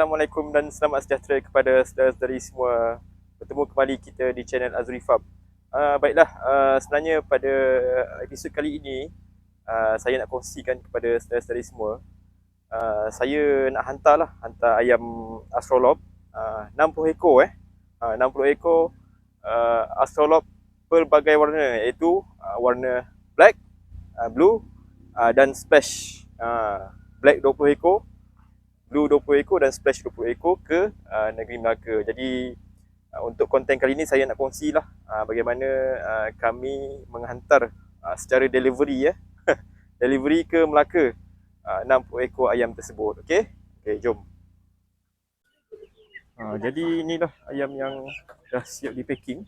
Assalamualaikum dan selamat sejahtera kepada saudara-saudari semua. Bertemu kembali kita di channel Azuri Fab. Uh, baiklah, uh, sebenarnya pada episod kali ini uh, saya nak kongsikan kepada saudara-saudari semua. Uh, saya nak hantar lah, hantar ayam astrolop uh, 60 ekor eh. Uh, 60 ekor uh, astrolop pelbagai warna iaitu uh, warna black, uh, blue uh, dan splash. Uh, black 20 ekor, Blue 20 ekor dan Splash 20 ekor ke uh, negeri Melaka. Jadi uh, untuk konten kali ini saya nak kongsi lah uh, bagaimana uh, kami menghantar uh, secara delivery ya. delivery ke Melaka uh, 60 ekor ayam tersebut. Okey? Okey, jom. Uh, jadi inilah ayam yang dah siap di packing.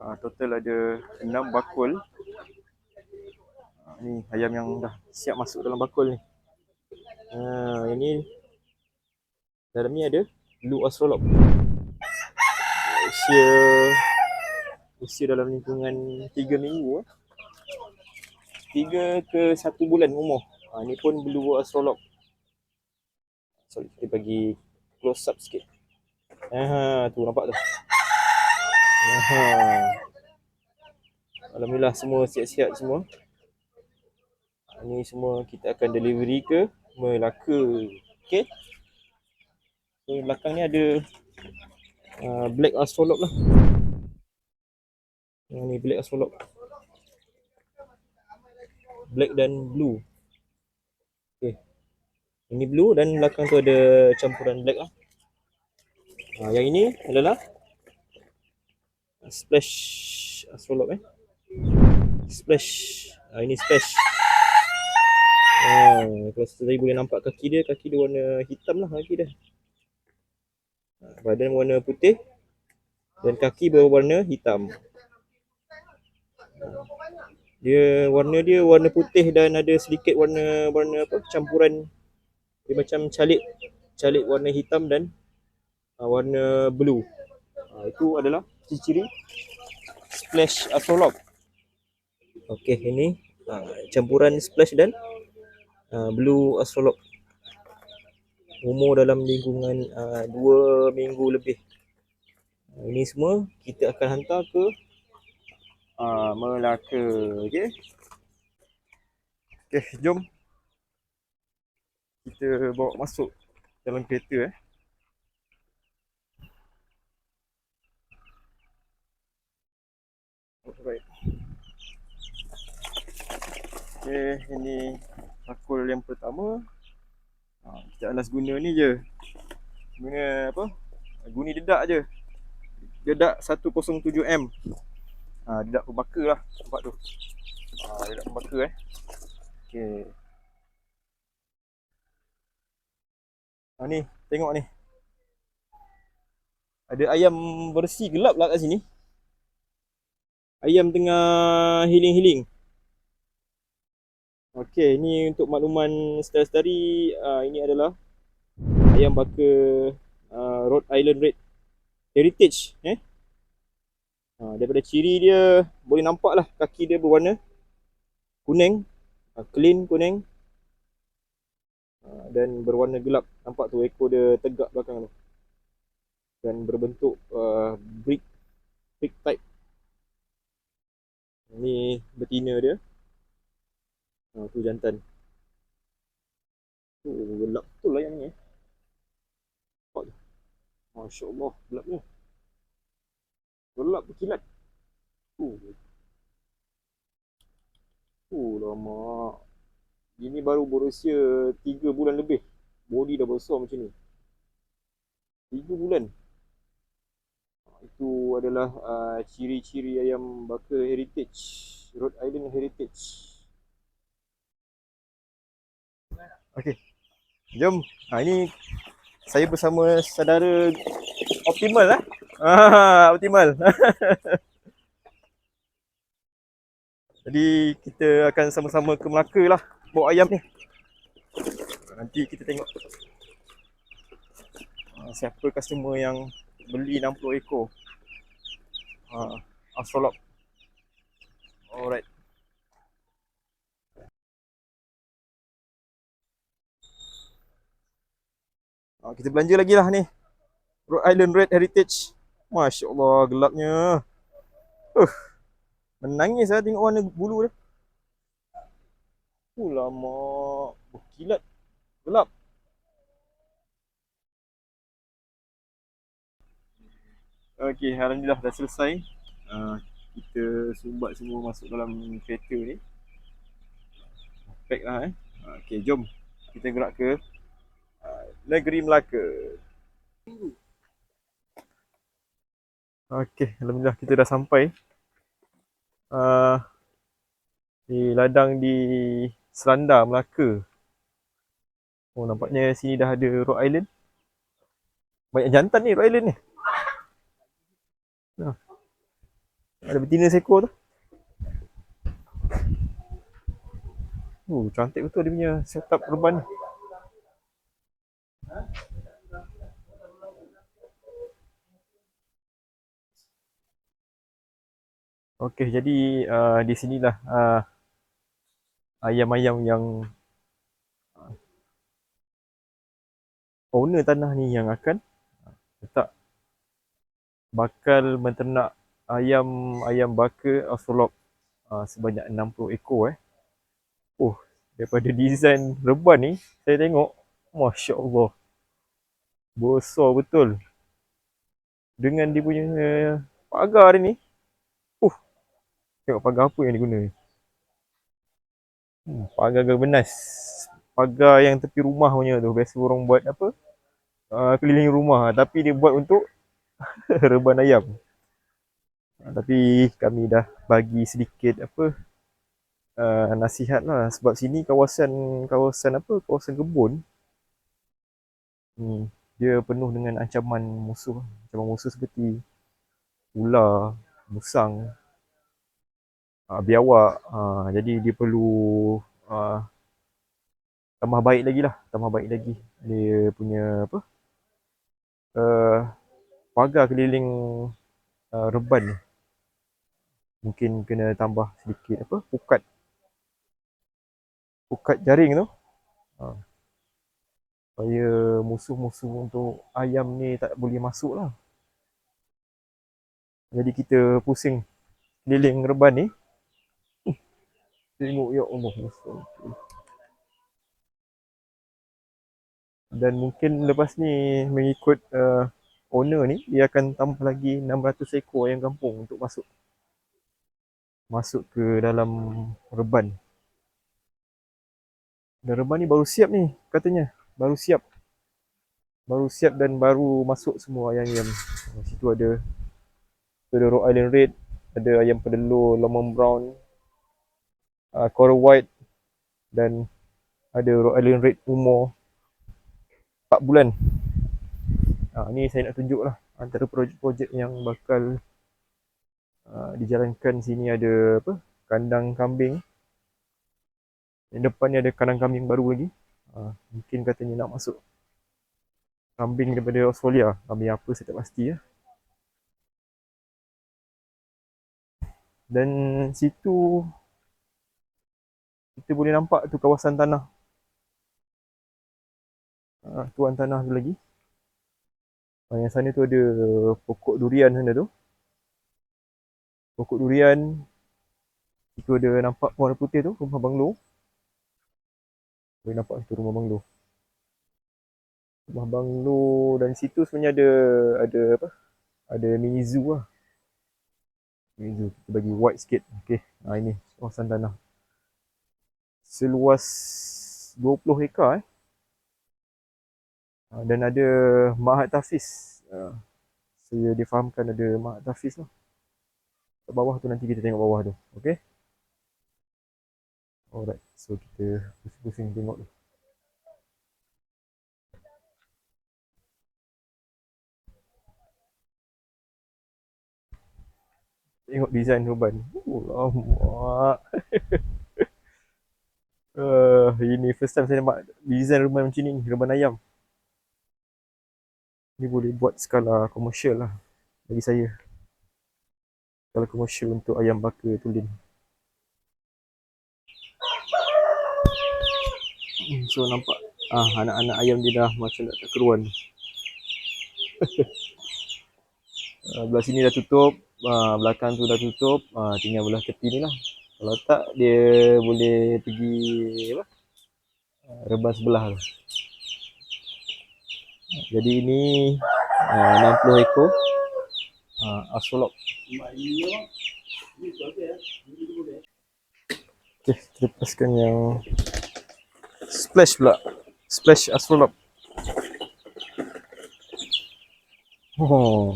Uh, total ada 6 bakul. Uh, ni ayam yang dah siap masuk dalam bakul ni. Ha, ini dalam ni ada blue astrolog. Usia usia dalam lingkungan 3 minggu. 3 ke 1 bulan umur. Ha, ni pun blue astrolog. Sorry, kita bagi close up sikit. Ha, tu nampak tu. Ha. Alhamdulillah semua siap-siap semua. Ini semua kita akan delivery ke Melaka. Okey. So belakang ni ada uh, black astrolog lah. Yang ni black astrolog. Black dan blue. Okey. Ini blue dan belakang tu ada campuran black lah. Uh, yang ini adalah splash astrolog eh. Splash. Uh, ini splash. Ha, kalau tadi boleh nampak kaki dia, kaki dia warna hitam lah kaki dia. Ha, badan warna putih dan kaki berwarna hitam. Ha, dia warna dia warna putih dan ada sedikit warna warna apa campuran dia macam calik calik warna hitam dan uh, warna blue. Ha, itu adalah ciri-ciri splash astrolog. Okey, ini uh, campuran splash dan uh, Blue Astrolog. Umur dalam lingkungan uh, dua minggu lebih. Ini semua kita akan hantar ke uh, Melaka. Okay? okay, jom. Kita bawa masuk dalam kereta eh. Alright. Okay, ini bakul yang pertama ha, kita alas guna ni je. Guna apa? Guni dedak je. Dedak 107M ha, dedak pembaka lah nampak tu. Ha, dedak pembaka eh. Ok ha, ni tengok ni. Ada ayam bersih gelap lah kat sini. Ayam tengah healing-healing Okey, ini untuk makluman setari-setari uh, ini adalah ayam baka uh, Rhode Island Red Heritage eh. Uh, daripada ciri dia boleh nampak lah kaki dia berwarna kuning, uh, clean kuning uh, dan berwarna gelap. Nampak tu ekor dia tegak belakang tu. Dan berbentuk uh, brick brick type. Ini betina dia. Ha, tu jantan. Tu oh, gelap betul lah yang ni. Eh. Nampak tu. Masya Allah, gelapnya. Gelap berkilat. Tu. Tu lama. Ini baru berusia 3 bulan lebih. Body dah besar macam ni. 3 bulan. Ha, itu adalah uh, ciri-ciri ayam baka heritage. Rhode Island heritage. Okey. Jom. Ha ini saya bersama saudara Optimal lah. Ah, Optimal. Jadi kita akan sama-sama ke Melaka lah bawa ayam ni. Nanti kita tengok ha, siapa customer yang beli 60 ekor. Ha, astrolog. Alright. Ha, kita belanja lagi lah ni. Rhode Island Red Heritage. Masya Allah, gelapnya. Uh, menangis lah tengok warna bulu dia. Uh, lama. Berkilat. Gelap. Okey, Alhamdulillah dah selesai. Uh, kita sumbat semua masuk dalam kereta ni. Pack lah eh. Okey, jom kita gerak ke negeri Melaka. Okey, alhamdulillah kita dah sampai. Uh, di ladang di Seranda, Melaka. Oh, nampaknya sini dah ada Rock Island. Banyak jantan ni Rock Island ni. Nah. Ada betina seekor tu. Oh, cantik betul dia punya setup urban ni. Okey, jadi uh, di sinilah uh, ayam-ayam yang uh, owner tanah ni yang akan letak bakal menternak ayam ayam baka Australorp uh, sebanyak 60 ekor eh. Oh, daripada design reban ni saya tengok masya-Allah. Besar betul. Dengan dia punya pagar ni. Uh. Tengok pagar apa yang diguna ni. Hmm, pagar gerbenas. Pagar yang tepi rumah punya tu. Biasa orang buat apa? Uh, keliling rumah. Tapi dia buat untuk reban ayam. Uh, tapi kami dah bagi sedikit apa uh, nasihat lah sebab sini kawasan kawasan apa kawasan kebun hmm, dia penuh dengan ancaman musuh ancaman musuh seperti ular musang uh, biawak uh, jadi dia perlu uh, tambah baik lagi lah tambah baik lagi dia punya apa uh, pagar keliling uh, reban ni mungkin kena tambah sedikit apa pukat pukat jaring tu ha. Supaya musuh-musuh untuk ayam ni tak boleh masuk lah. Jadi kita pusing. Keliling reban ni. Tengok ya Allah dan mungkin lepas ni mengikut uh, owner ni dia akan tambah lagi 600 ekor ayam kampung untuk masuk. Masuk ke dalam reban. Dan reban ni baru siap ni katanya. Baru siap. Baru siap dan baru masuk semua ayam-ayam. Situ ada ada Rock Island Red, ada ayam pedelur lemon brown, uh, coral white dan ada Rock Island Red umur 4 bulan. Ha, ni saya nak tunjuk lah antara projek-projek yang bakal uh, dijalankan sini ada apa kandang kambing yang depan ni ada kandang kambing baru lagi. Ha, mungkin katanya nak masuk kambing daripada Australia. Kambing apa saya tak pasti ya. Dan situ kita boleh nampak tu kawasan tanah. Ha, tuan tanah tu lagi. Ha, yang sana tu ada pokok durian sana tu. Pokok durian. Itu ada nampak warna putih tu, rumah banglo. Boleh nampak situ rumah banglo. Rumah banglo dan situ sebenarnya ada ada apa? Ada mini zoo lah. Mini zoo. Kita bagi white sikit. Okey. Ha ini kawasan tanah. Seluas 20 hektar eh. Ha, dan ada Mahat Tafiz. Ha, saya difahamkan ada Mahat Tafiz lah. Kat bawah tu nanti kita tengok bawah tu. Okey. Alright, so kita pusing-pusing tengok tu. Tengok design ruban. Oh, lama. uh, ini first time saya nampak design ruban macam ni, ruban ayam. Ni boleh buat skala komersial lah bagi saya. Skala komersial untuk ayam baka tulen. So nampak Ah, anak-anak ayam dia dah macam nak tak keruan. uh, belah sini dah tutup, uh, belakang tu dah tutup, uh, tinggal belah tepi ni lah. Kalau tak dia boleh pergi apa? Rebas sebelah tu. Jadi ini uh, 60 ekor uh, asolok. Okay, kita lepaskan yang splash pula. Splash astrolab. Oh.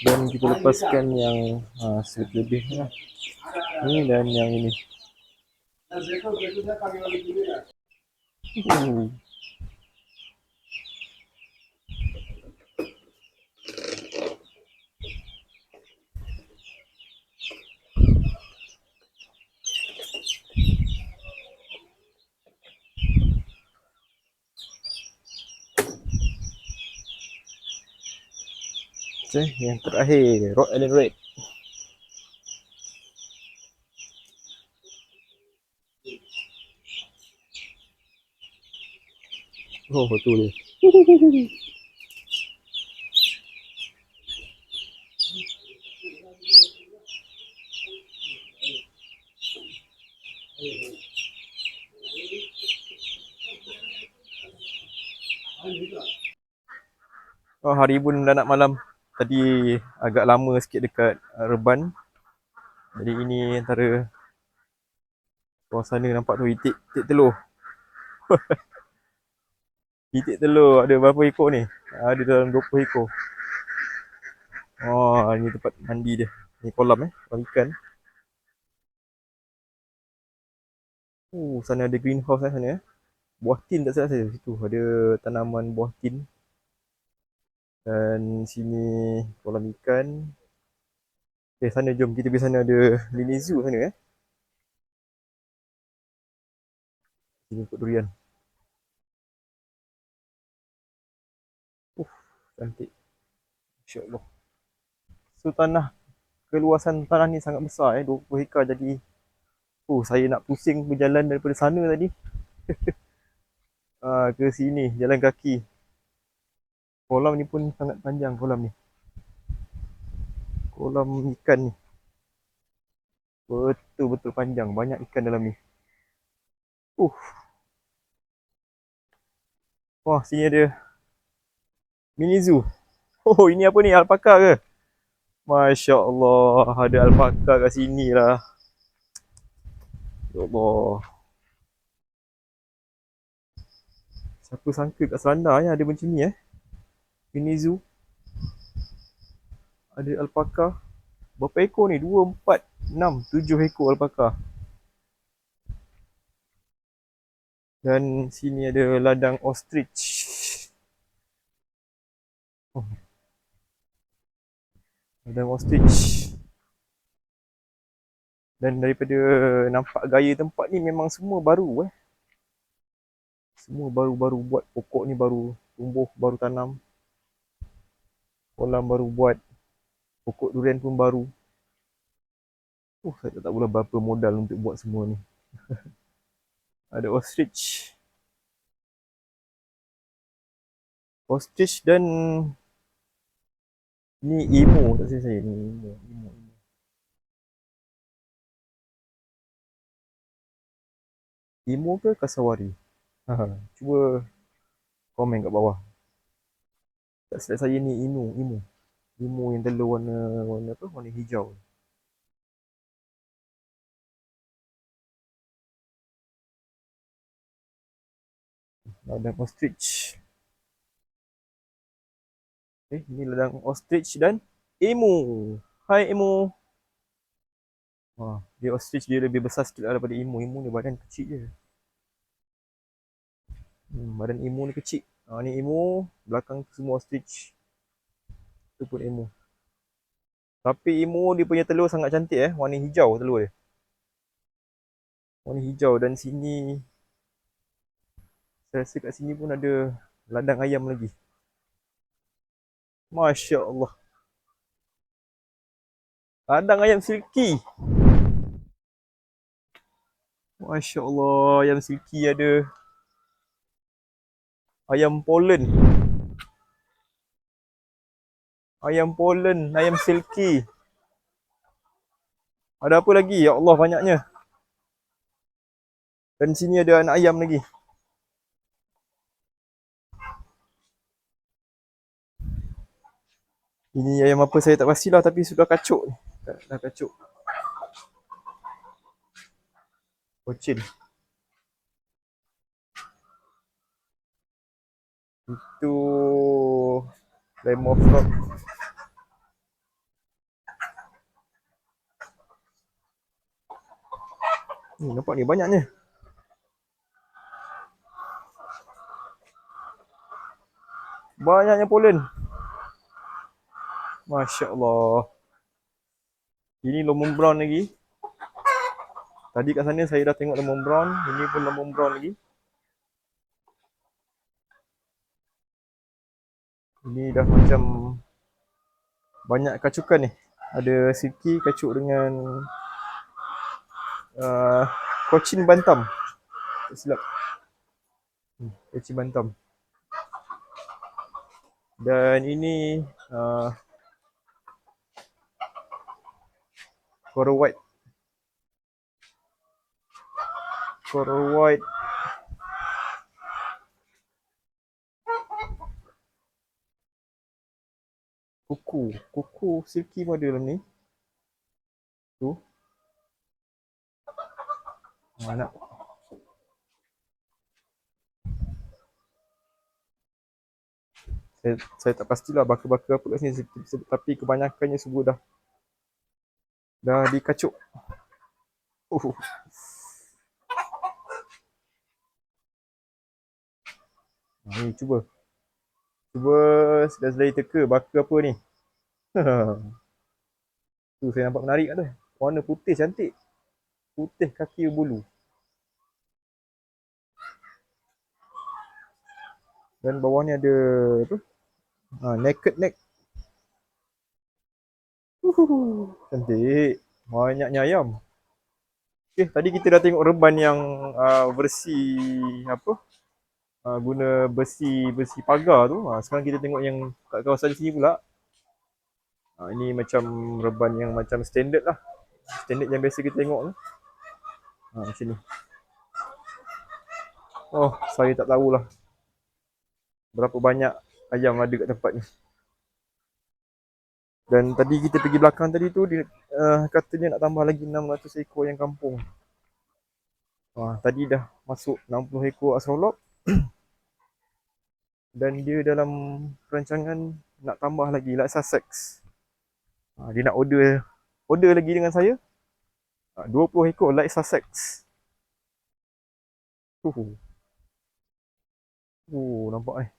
Dan kita lepaskan yang uh, sedikit lebih lah. Ini dan yang ini. Uh. Okay, yang terakhir Rod Island Red. Oh betul dia. Oh hari pun dah nak malam. Tadi agak lama sikit dekat uh, Reban. Jadi ini antara suasana nampak tu itik, itik telur. itik telur ada berapa ekor ni? Ada dalam 20 ekor. Oh, ini tempat mandi dia. Ni kolam eh, kolam ikan. Oh, sana ada greenhouse eh sana eh. Buah tin tak salah saya situ. Ada tanaman buah tin. Dan sini kolam ikan. Eh sana jom kita pergi sana ada mini zoo sana eh. Sini ikut durian. Uh, cantik. Insya-Allah. So tanah keluasan tanah ni sangat besar eh 20 hektar jadi oh saya nak pusing berjalan daripada sana tadi. ah ke sini jalan kaki Kolam ni pun sangat panjang kolam ni. Kolam ikan ni. Betul-betul panjang. Banyak ikan dalam ni. Uh. Wah, sini ada mini zoo. Oh, ini apa ni? Alpaka ke? Masya Allah, ada alpaka kat sini lah. Ya Allah. Siapa sangka kat Selanda ya ada macam ni eh? Mini zoo. Ada alpaka. Berapa ekor ni? 2 4 6 7 ekor alpaka. Dan sini ada ladang ostrich. Oh. ladang ostrich. Dan daripada nampak gaya tempat ni memang semua baru eh. Semua baru-baru buat pokok ni baru tumbuh baru tanam kolam baru buat pokok durian pun baru. Oh saya tak tahu berapa modal untuk buat semua ni. Ada ostrich. Ostrich dan ni emo tak saya saya ni emo emo emo. Emo ke kasawari? Ha, cuba komen kat bawah tak silap saya ni imu, imu. Imu yang telur warna warna apa? Warna hijau. Ladang ostrich. Eh, ni ladang ostrich dan emu. Hai emu. Wah, dia ostrich dia lebih besar sikit lah daripada emu. Emu ni badan kecil je. Hmm, badan emu ni kecil. Ha, ni emu, belakang semua stitch. Tu pun emu. Tapi emu dia punya telur sangat cantik eh, warna hijau telur dia. Warna hijau dan sini saya rasa kat sini pun ada ladang ayam lagi. Masya Allah. Kandang ayam silky. Masya Allah, ayam silky ada. Ayam Poland. Ayam Poland, ayam silky. Ada apa lagi? Ya Allah banyaknya. Dan sini ada anak ayam lagi. Ini ayam apa saya tak pastilah tapi sudah kacuk. Dah, dah kacuk. Kocin. Itu lemon frog. Ni nampak ni banyaknya. Banyaknya polen. Masya Allah. Ini lemon brown lagi. Tadi kat sana saya dah tengok lemon brown. Ini pun lemon brown lagi. Ini dah macam banyak kacukan ni. Ada silky kacuk dengan uh, Cochin Bantam. Tak silap. Hmm, Cochin Bantam. Dan ini uh, Coral White. Coral White. Kuku. Kuku silky pun ada dalam ni. Tu. Mana? Saya, saya tak pastilah baka-baka apa kat sini tapi kebanyakannya semua dah dah dikacuk. Uh. Ni cuba. Cuba sedari teka baka apa ni. tu saya nampak menarik kan tu. Warna putih cantik. Putih kaki bulu. Dan bawah ni ada apa? Ha, naked neck. Uhuh, cantik. Banyaknya ayam. Okay, tadi kita dah tengok reban yang uh, versi apa? Uh, guna besi besi pagar tu. Uh, sekarang kita tengok yang kat kawasan sini pula. Uh, ini macam reban yang macam standard lah. Standard yang biasa kita tengok tu. Ha, macam ni. Oh, saya tak tahulah berapa banyak ayam ada kat tempat ni. Dan tadi kita pergi belakang tadi tu dia uh, katanya nak tambah lagi 600 ekor yang kampung. Wah, tadi dah masuk 60 ekor asolok. Dan dia dalam perancangan nak tambah lagi like Sussex. Ha, dia nak order order lagi dengan saya. Ha, 20 ekor like Sussex. Uh. Oh, nampak eh.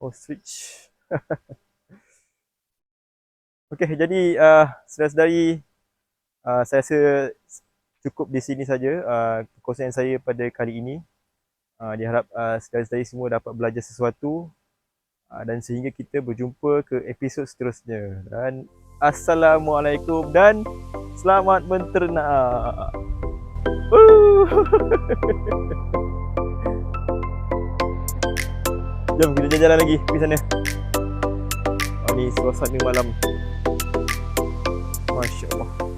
Ostrich. Okey, jadi uh, saudara-saudari uh, saya rasa cukup di sini saja uh, perkongsian saya pada kali ini. Uh, diharap uh, saudara-saudari semua dapat belajar sesuatu uh, dan sehingga kita berjumpa ke episod seterusnya. Dan Assalamualaikum dan selamat menternak. Jom kita jalan-jalan lagi pergi sana. Oh, ni suasana malam. Masya Allah.